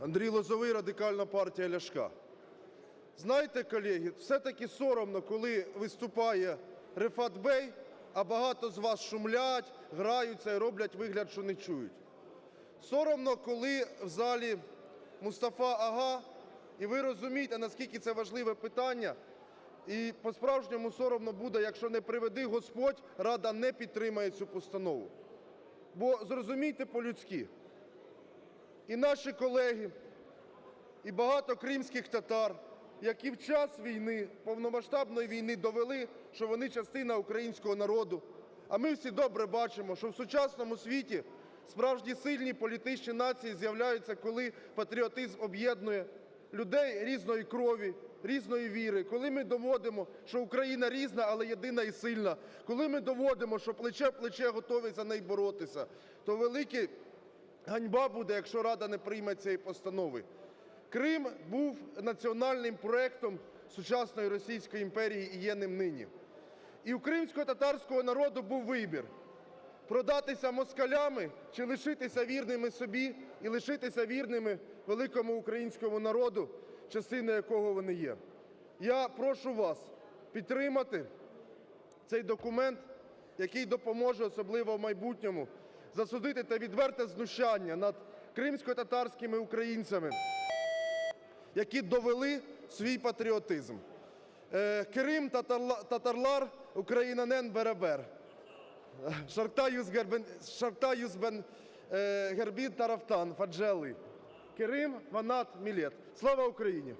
Андрій Лозовий, Радикальна партія Ляшка. Знаєте, колеги, все-таки соромно, коли виступає Рефат Бей, а багато з вас шумлять, граються і роблять вигляд, що не чують. Соромно, коли в залі Мустафа Ага, і ви розумієте, наскільки це важливе питання. І по-справжньому соромно буде, якщо не приведи Господь, Рада не підтримає цю постанову. Бо зрозумійте по-людськи, і наші колеги, і багато кримських татар, які в час війни, повномасштабної війни довели, що вони частина українського народу. А ми всі добре бачимо, що в сучасному світі справжні сильні політичні нації з'являються, коли патріотизм об'єднує людей різної крові, різної віри, коли ми доводимо, що Україна різна, але єдина і сильна, коли ми доводимо, що плече в плече готові за неї боротися, то велике ганьба буде, якщо Рада не прийме цієї постанови. Крим був національним проектом сучасної Російської імперії і є ним нині. І у кримсько-татарського народу був вибір продатися москалями чи лишитися вірними собі і лишитися вірними великому українському народу, частиною якого вони є. Я прошу вас підтримати цей документ, який допоможе, особливо в майбутньому, засудити те відверте знущання над кримсько-татарськими українцями, які довели свій патріотизм. Е, Крим татарла- татарлар, Українанен беребер. Шарта юзбен е, гербін тарафтан, фаджели. Керим, ванат, мілет. Слава Україні!